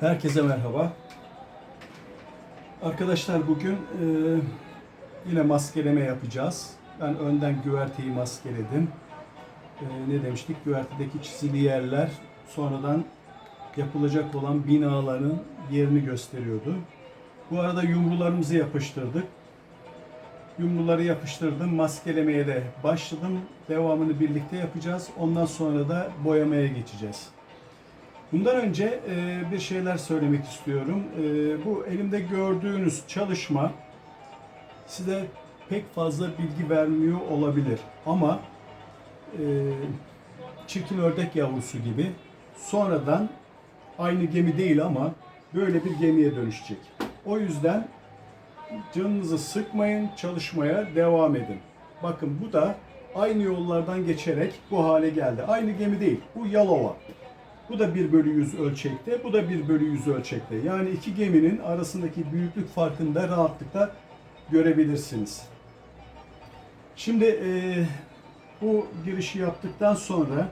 Herkese merhaba. Arkadaşlar bugün e, yine maskeleme yapacağız. Ben önden güverteyi maskeledim. E, ne demiştik? Güvertedeki çizili yerler sonradan yapılacak olan binaların yerini gösteriyordu. Bu arada yumrularımızı yapıştırdık. Yumruları yapıştırdım. Maskelemeye de başladım. Devamını birlikte yapacağız. Ondan sonra da boyamaya geçeceğiz. Bundan önce e, bir şeyler söylemek istiyorum. E, bu elimde gördüğünüz çalışma size pek fazla bilgi vermiyor olabilir. Ama e, çirkin ördek yavrusu gibi sonradan aynı gemi değil ama böyle bir gemiye dönüşecek. O yüzden canınızı sıkmayın, çalışmaya devam edin. Bakın bu da aynı yollardan geçerek bu hale geldi. Aynı gemi değil, bu Yalova. Bu da 1 bölü 100 ölçekte, bu da 1 bölü 100 ölçekte. Yani iki geminin arasındaki büyüklük farkını da rahatlıkla görebilirsiniz. Şimdi e, bu girişi yaptıktan sonra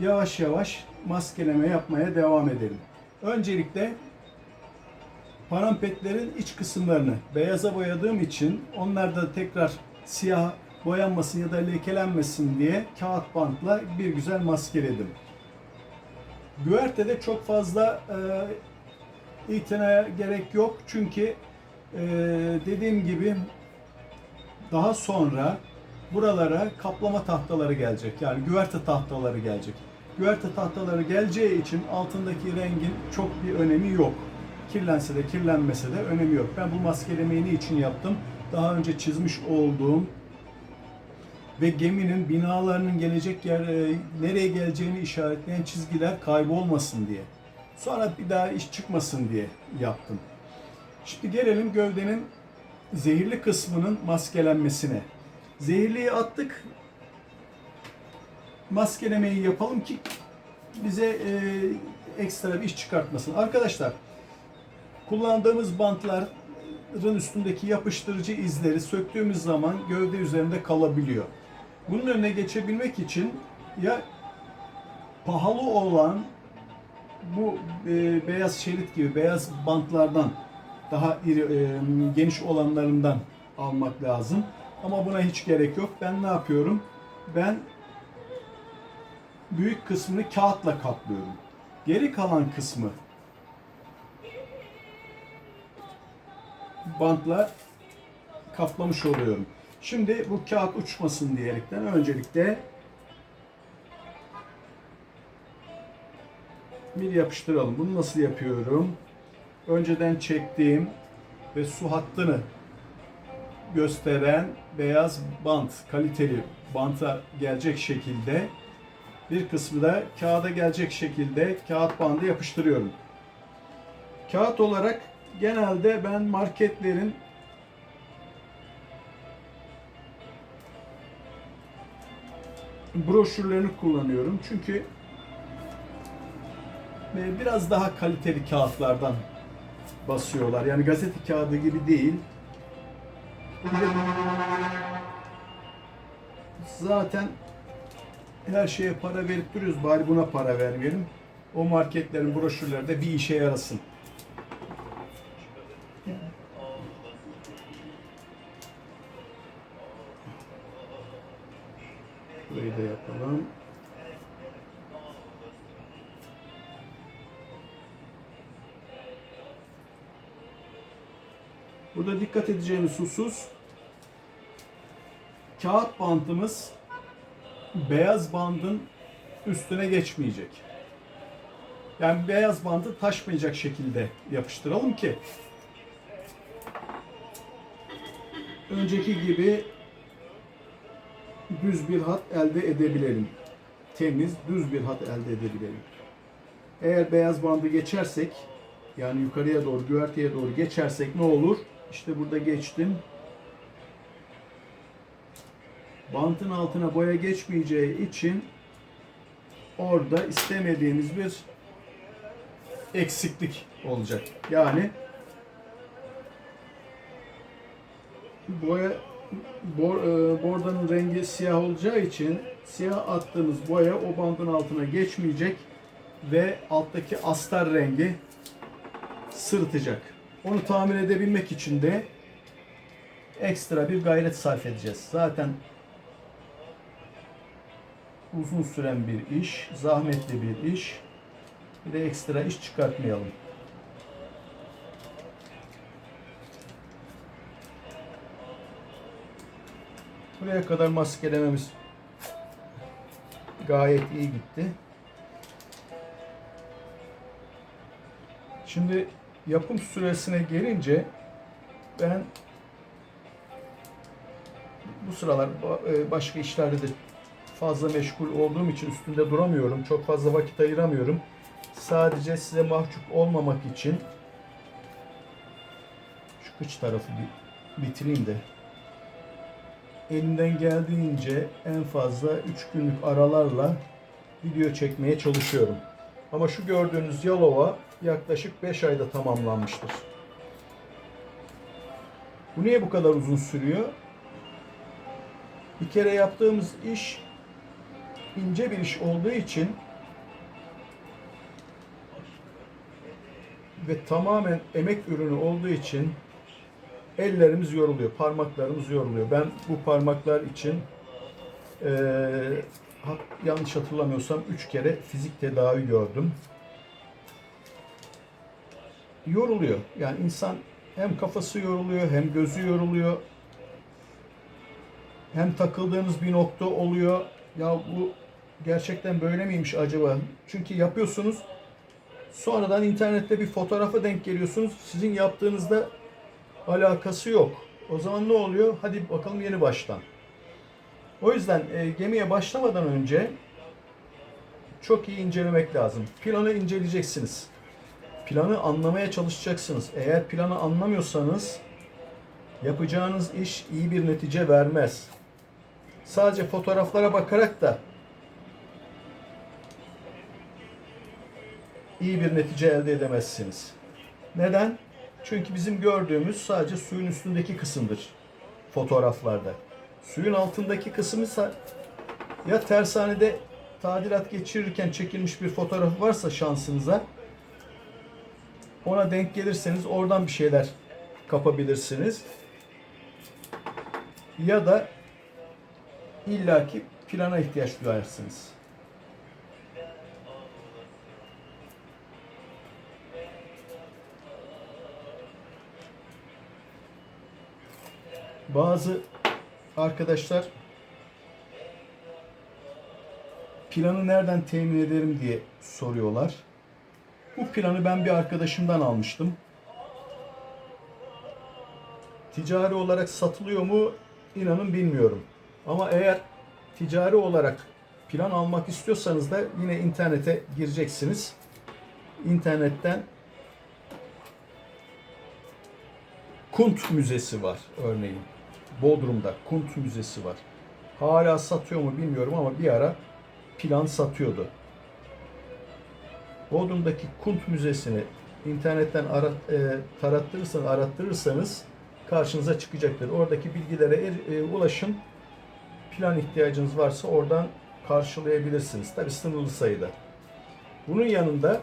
yavaş yavaş maskeleme yapmaya devam edelim. Öncelikle parampetlerin iç kısımlarını beyaza boyadığım için onlar da tekrar siyah boyanmasın ya da lekelenmesin diye kağıt bantla bir güzel maskeledim. Güvertede çok fazla e, itinaya gerek yok çünkü e, dediğim gibi daha sonra buralara kaplama tahtaları gelecek. Yani güverte tahtaları gelecek. Güverte tahtaları geleceği için altındaki rengin çok bir önemi yok. Kirlense de kirlenmese de önemi yok. Ben bu maskelemeyi için yaptım? Daha önce çizmiş olduğum ve geminin binalarının gelecek yer e, nereye geleceğini işaretleyen çizgiler kaybolmasın diye. Sonra bir daha iş çıkmasın diye yaptım. Şimdi gelelim gövdenin zehirli kısmının maskelenmesine. Zehirliyi attık. Maskelemeyi yapalım ki bize e, ekstra bir iş çıkartmasın. Arkadaşlar kullandığımız bantların üstündeki yapıştırıcı izleri söktüğümüz zaman gövde üzerinde kalabiliyor. Bunun önüne geçebilmek için ya pahalı olan bu e, beyaz şerit gibi beyaz bantlardan daha iri, e, geniş olanlarından almak lazım. Ama buna hiç gerek yok. Ben ne yapıyorum? Ben büyük kısmını kağıtla kaplıyorum. Geri kalan kısmı bantla kaplamış oluyorum. Şimdi bu kağıt uçmasın diyerekten öncelikle bir yapıştıralım. Bunu nasıl yapıyorum? Önceden çektiğim ve su hattını gösteren beyaz bant, kaliteli banta gelecek şekilde bir kısmı da kağıda gelecek şekilde kağıt bandı yapıştırıyorum. Kağıt olarak genelde ben marketlerin broşürlerini kullanıyorum. Çünkü e, biraz daha kaliteli kağıtlardan basıyorlar. Yani gazete kağıdı gibi değil. Zaten her şeye para verip duruyoruz. Bari buna para vermeyelim. O marketlerin broşürleri de bir işe yarasın. Da yapalım. Burada dikkat edeceğimiz husus kağıt bantımız beyaz bandın üstüne geçmeyecek. Yani beyaz bandı taşmayacak şekilde yapıştıralım ki önceki gibi düz bir hat elde edebilelim. Temiz, düz bir hat elde edebilelim. Eğer beyaz bandı geçersek, yani yukarıya doğru, güverteye doğru geçersek ne olur? İşte burada geçtim. Bantın altına boya geçmeyeceği için orada istemediğimiz bir eksiklik olacak. Yani boya bor, e, bordanın rengi siyah olacağı için siyah attığımız boya o bandın altına geçmeyecek. ve alttaki astar rengi sırıtacak. Onu tahmin edebilmek için de ekstra bir gayret sarf edeceğiz. Zaten uzun süren bir iş, zahmetli bir iş. Bir de ekstra iş çıkartmayalım. Buraya kadar maskelememiz gayet iyi gitti. Şimdi yapım süresine gelince ben bu sıralar e, başka işlerde de fazla meşgul olduğum için üstünde duramıyorum. Çok fazla vakit ayıramıyorum. Sadece size mahcup olmamak için şu kıç tarafı bir bitireyim de elimden geldiğince en fazla 3 günlük aralarla video çekmeye çalışıyorum. Ama şu gördüğünüz Yalova yaklaşık 5 ayda tamamlanmıştır. Bu niye bu kadar uzun sürüyor? Bir kere yaptığımız iş ince bir iş olduğu için ve tamamen emek ürünü olduğu için ellerimiz yoruluyor, parmaklarımız yoruluyor. Ben bu parmaklar için ha- yanlış hatırlamıyorsam 3 kere fizik tedavi gördüm. Yoruluyor. Yani insan hem kafası yoruluyor, hem gözü yoruluyor. Hem takıldığınız bir nokta oluyor. Ya bu gerçekten böyle miymiş acaba? Çünkü yapıyorsunuz. Sonradan internette bir fotoğrafa denk geliyorsunuz. Sizin yaptığınızda alakası yok. O zaman ne oluyor? Hadi bakalım yeni baştan. O yüzden e, gemiye başlamadan önce çok iyi incelemek lazım. Planı inceleyeceksiniz. Planı anlamaya çalışacaksınız. Eğer planı anlamıyorsanız yapacağınız iş iyi bir netice vermez. Sadece fotoğraflara bakarak da iyi bir netice elde edemezsiniz. Neden? Çünkü bizim gördüğümüz sadece suyun üstündeki kısımdır fotoğraflarda. Suyun altındaki kısmı ise ya tersanede tadilat geçirirken çekilmiş bir fotoğraf varsa şansınıza ona denk gelirseniz oradan bir şeyler kapabilirsiniz. Ya da illaki plana ihtiyaç duyarsınız. Bazı arkadaşlar planı nereden temin ederim diye soruyorlar. Bu planı ben bir arkadaşımdan almıştım. Ticari olarak satılıyor mu inanın bilmiyorum. Ama eğer ticari olarak plan almak istiyorsanız da yine internete gireceksiniz. İnternetten Kunt Müzesi var örneğin. Bodrum'da Kunt Müzesi var. Hala satıyor mu bilmiyorum ama bir ara plan satıyordu. Bodrum'daki Kunt Müzesi'ni internetten arat, e, tarattırırsanız, arattırırsanız karşınıza çıkacaktır. Oradaki bilgilere er- e, ulaşın. Plan ihtiyacınız varsa oradan karşılayabilirsiniz. Tabi sınırlı sayıda. Bunun yanında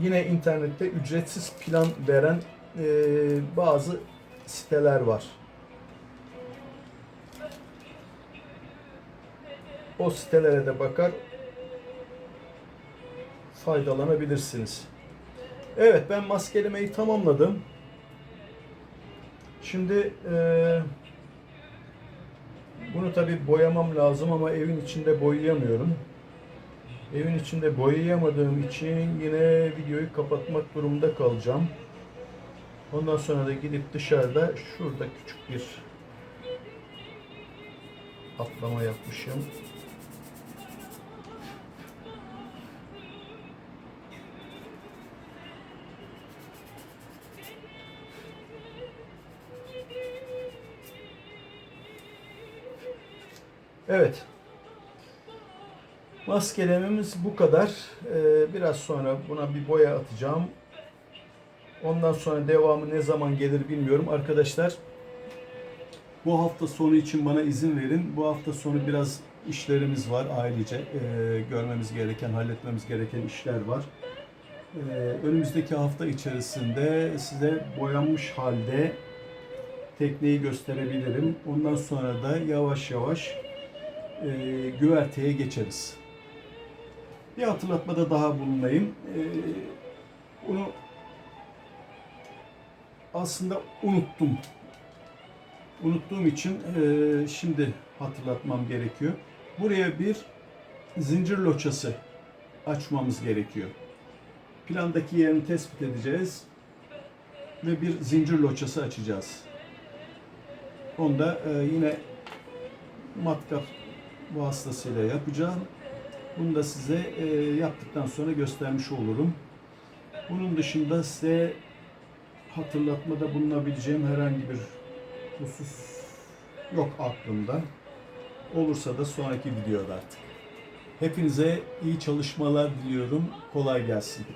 yine internette ücretsiz plan veren e, bazı siteler var. O sitelere de bakar faydalanabilirsiniz. Evet ben maskelemeyi tamamladım. Şimdi e, bunu tabi boyamam lazım ama evin içinde boyayamıyorum. Evin içinde boyayamadığım için yine videoyu kapatmak durumunda kalacağım. Ondan sonra da gidip dışarıda şurada küçük bir atlama yapmışım. Evet. Maskelememiz bu kadar. Ee, biraz sonra buna bir boya atacağım. Ondan sonra devamı ne zaman gelir bilmiyorum. Arkadaşlar bu hafta sonu için bana izin verin. Bu hafta sonu biraz işlerimiz var ailece. Ee, görmemiz gereken, halletmemiz gereken işler var. Ee, önümüzdeki hafta içerisinde size boyanmış halde tekneyi gösterebilirim. Ondan sonra da yavaş yavaş e, güverteye geçeriz. Bir hatırlatmada daha bulunayım. Ee, bunu aslında unuttum. Unuttuğum için e, şimdi hatırlatmam gerekiyor. Buraya bir zincir loçası açmamız gerekiyor. Plandaki yerini tespit edeceğiz ve bir zincir loçası açacağız. Onu da e, yine matkap vasıtasıyla yapacağım. Bunu da size e, yaptıktan sonra göstermiş olurum. Bunun dışında size hatırlatmada bulunabileceğim herhangi bir husus yok aklımda. Olursa da sonraki videoda artık. Hepinize iyi çalışmalar diliyorum. Kolay gelsin.